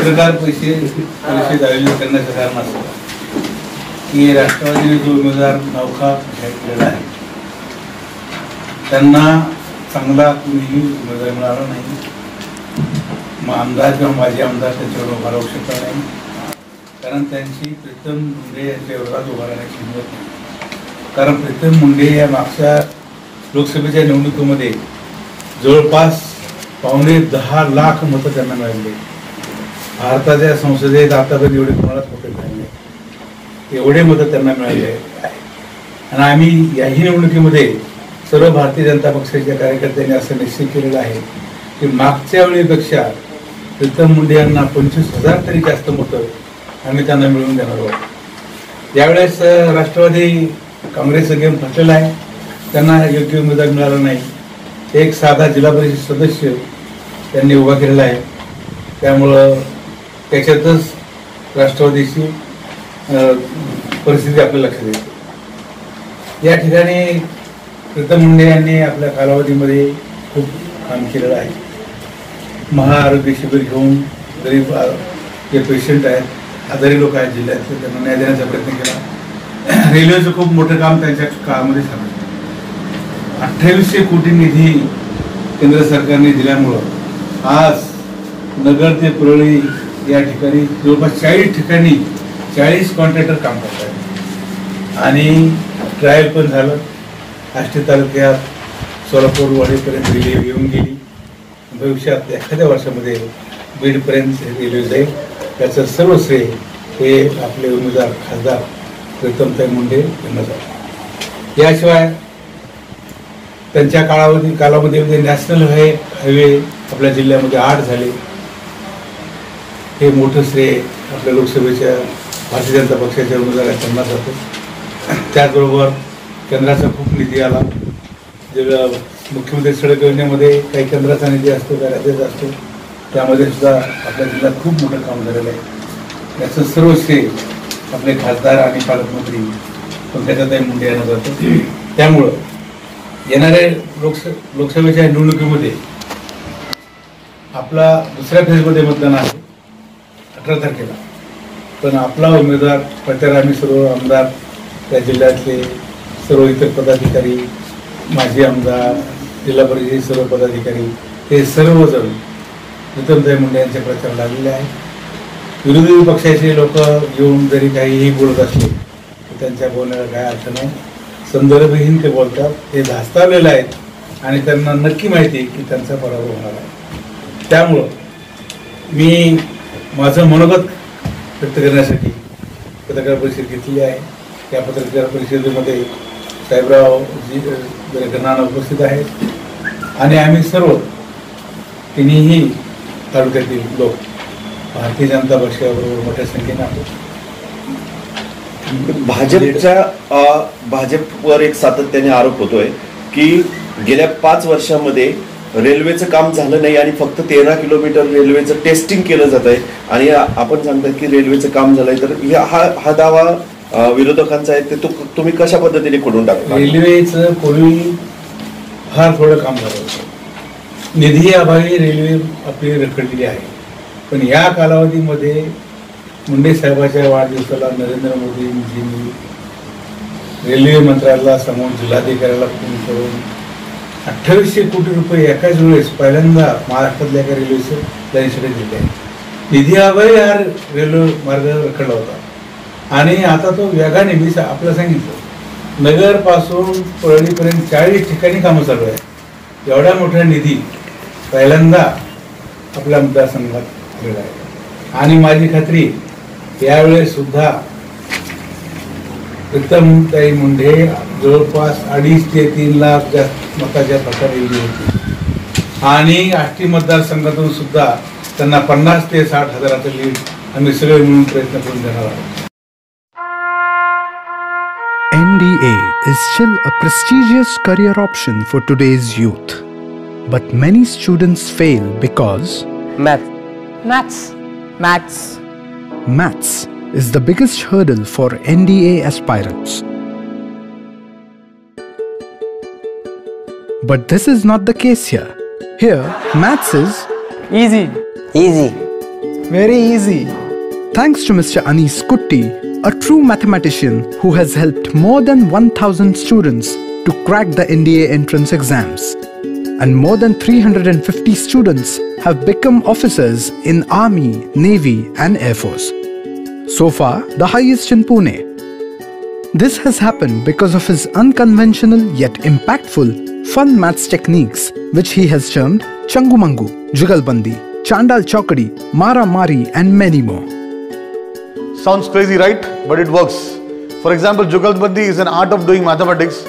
पत्रकार परिषद परिषद आयोजित करण्याचं कारण असं की राष्ट्रवादीने जो उमेदवार नौका जाहीर केलेला आहे त्यांना चांगला कुणीही उमेदवार मिळाला नाही. मग आमदार किंवा माजी आमदार त्यांच्यावर उभा राहू शकला नाही. कारण त्यांची प्रीतम मुंडे यांच्या विरोधात उभा राहण्याची हिंमत नाही. कारण प्रीतम मुंडे या मागच्या लोकसभेच्या निवडणुकीमध्ये जवळपास पावणे दहा लाख मतं त्यांना मिळाली. भारताच्या संसदेत आतापर्यंत एवढी कोणालाच मदत नाही एवढे मतं त्यांना मिळाले आहे आणि आम्ही याही निवडणुकीमध्ये सर्व भारतीय जनता पक्षाच्या कार्यकर्त्यांनी असं निश्चित केलेलं आहे की मागच्या वेळेपेक्षा प्रीतम मुंडे यांना पंचवीस हजार तरी जास्त मतं आम्ही त्यांना मिळवून देणार आहोत. यावेळेस राष्ट्रवादी काँग्रेसचा गेम फसलेला आहे. त्यांना योग्य उमेदवार मिळाला नाही. एक साधा जिल्हा परिषद सदस्य त्यांनी उभा केलेला आहे. त्यामुळं त्याच्यातच राष्ट्रवादीची परिस्थिती आपल्या लक्षात येते. या ठिकाणी प्रीतम मुंडे यांनी आपल्या कालावधीमध्ये खूप काम केलेलं आहे. महाआरोग्य शिबिर घेऊन गरीब जे पेशंट आहेत आजारी लोक आहेत जिल्ह्यातले त्यांना न्याय देण्याचा प्रयत्न केला. रेल्वेचं खूप मोठं काम त्यांच्या काळामध्ये झालं. अठ्ठावीसशे कोटी निधी केंद्र सरकारने दिल्यामुळं आज नगर ते परळी या ठिकाणी जवळपास चाळीस ठिकाणी चाळीस कॉन्ट्रॅक्टर काम करत आणि ट्रायल पण झालं. आष्टी तालुक्यात सोलापूर वाडीपर्यंत रेल्वे येऊन गेली. भविष्यात एखाद्या वर्षामध्ये बीडपर्यंत रेल्वे जाईल. त्याचं सर्व श्रेय हे आपले उमेदवार खासदार प्रीतमताई मुंडे यांना जातं. याशिवाय त्यांच्या काळावधी कालावधीमध्ये नॅशनल हाय हायवे आपल्या जिल्ह्यामध्ये आठ झाले. हे मोठं श्रेय आपल्या लोकसभेच्या भारतीय जनता पक्षाच्या उमेदवारांना त्यांना जातं. त्याचबरोबर केंद्राचा खूप निधी आला. जे मुख्यमंत्री सडक योजनेमध्ये काही केंद्राचा निधी असतो काही राज्याचा असतो त्यामध्ये सुद्धा आपल्या जिल्ह्यात खूप मोठं काम झालेलं आहे. याचं सर्व श्रेय आपले खासदार आणि पालकमंत्री पंकजाताई मुंडे यांना जातं. त्यामुळं येणाऱ्या लोकस लोकसभेच्या निवडणुकीमध्ये आपला दुसऱ्या फेजमध्ये मतदान आहे. अठरा तारखेला पण आपला उमेदवार प्रचार आम्ही सर्व आमदार त्या जिल्ह्यातले सर्व इतर पदाधिकारी माजी आमदार जिल्हा परिषदेचे सर्व पदाधिकारी हे सर्वजण प्रीतमताई मुंडे यांच्या प्रचार लागलेले आहे विरोधी पक्षाचे लोक येऊन जरी काहीही बोलत असले तर त्यांच्या बोलण्याला काय अर्थ नाही. संदर्भहीन ते बोलतात. ते धास्तावलेले आहेत आणि त्यांना नक्की माहिती आहे की त्यांचा पराभव होणार आहे. त्यामुळं मी माझं मनोगत व्यक्त करण्यासाठी पत्रकार परिषद घेतली आहे. त्या पत्रकार परिषदेमध्ये साहेबराव जी गणानं उपस्थित आहेत. आणि आम्ही सर्व तिन्हीही तालुक्यातील लोक भारतीय जनता पक्षाबरोबर मोठ्या संख्येने आहोत. भाजपच्या भाजपवर एक सातत्याने आरोप होतोय की गेल्या पाच वर्षामध्ये रेल्वेचं काम झालं नाही आणि फक्त तेरा किलोमीटर रेल्वेचं टेस्टिंग केलं जात आहे. आणि आपण सांगतात की रेल्वेचं काम झालंय तर हा हा दावा विरोधकांचा आहे ते तु- तुम्ही कशा पद्धतीने खोडून टाकता? रेल्वेचं पूर्वी फार थोडं काम झालं होतं. निधी अभावी रेल्वे आपली रखडलेली आहे. पण या कालावधीमध्ये मुंडे साहेबाच्या वाढदिवसाला नरेंद्र मोदींनी रेल्वे मंत्र्याला समोर जिल्हाधिकाऱ्याला फोन करून अठ्ठावीसशे कोटी रुपये एकाच वेळेस पहिल्यांदा महाराष्ट्रातल्या एका रेल्वेचं त्यांच्याकडे दिले आहे निधी अभावी हा रेल्वे मार्ग रखडला होता. आणि आता तो वेगाने मी आपलं सांगितलं. नगरपासून परळीपर्यंत चाळीस ठिकाणी कामं चालू आहे एवढा मोठा निधी पहिल्यांदा आपल्या मतदारसंघात आलेला आहे. आणि माझी खात्री यावेळेस सुद्धा प्रीतमताई मुंढे जवळपास अडीच ते तीन लाख जास्त मताच्या प्रकारे गेली होती आणि आष्टी मतदारसंघातून सुद्धा त्यांना पन्नास ते साठ हजाराचं लीड आम्ही सगळे मिळून प्रयत्न करून देणार आहोत NDA is still a prestigious career option for today's youth. But many students fail because Math. Maths. Maths. maths is the biggest hurdle for NDA aspirants. But this is not the case here. Here, maths is Easy. Easy. Very easy. Thanks to Mr. Anis Kutti, a true mathematician who has helped more than 1000 students to crack the NDA entrance exams. And more than 350 students have become officers in Army, Navy, and Air Force. So far, the highest in Pune. This has happened because of his unconventional yet impactful fun maths techniques, which he has termed Changumangu, Jugalbandi, Chandal Chokadi, Mara Mari, and many more. Sounds crazy, right? But it works. For example, Jugalbandi is an art of doing mathematics,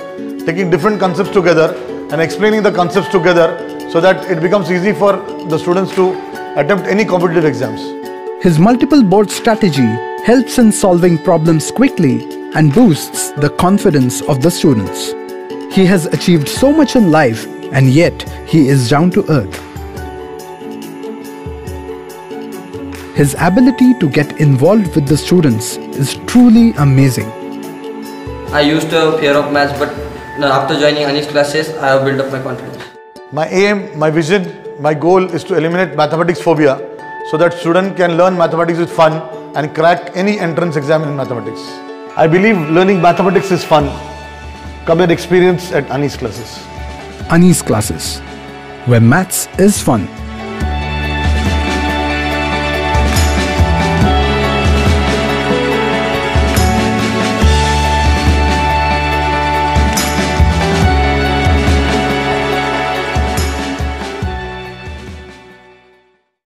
taking different concepts together and explaining the concepts together so that it becomes easy for the students to attempt any competitive exams. His multiple board strategy helps in solving problems quickly and boosts the confidence of the students. He has achieved so much in life and yet he is down to earth. His ability to get involved with the students is truly amazing. I used to have fear of maths, but after joining Anish classes, I have built up my confidence. My aim, my vision, my goal is to eliminate mathematics phobia so that student can learn mathematics with fun and crack any entrance exam in mathematics. I believe learning mathematics is fun. Come and experience at Ani's classes. Anis classes, where maths is fun.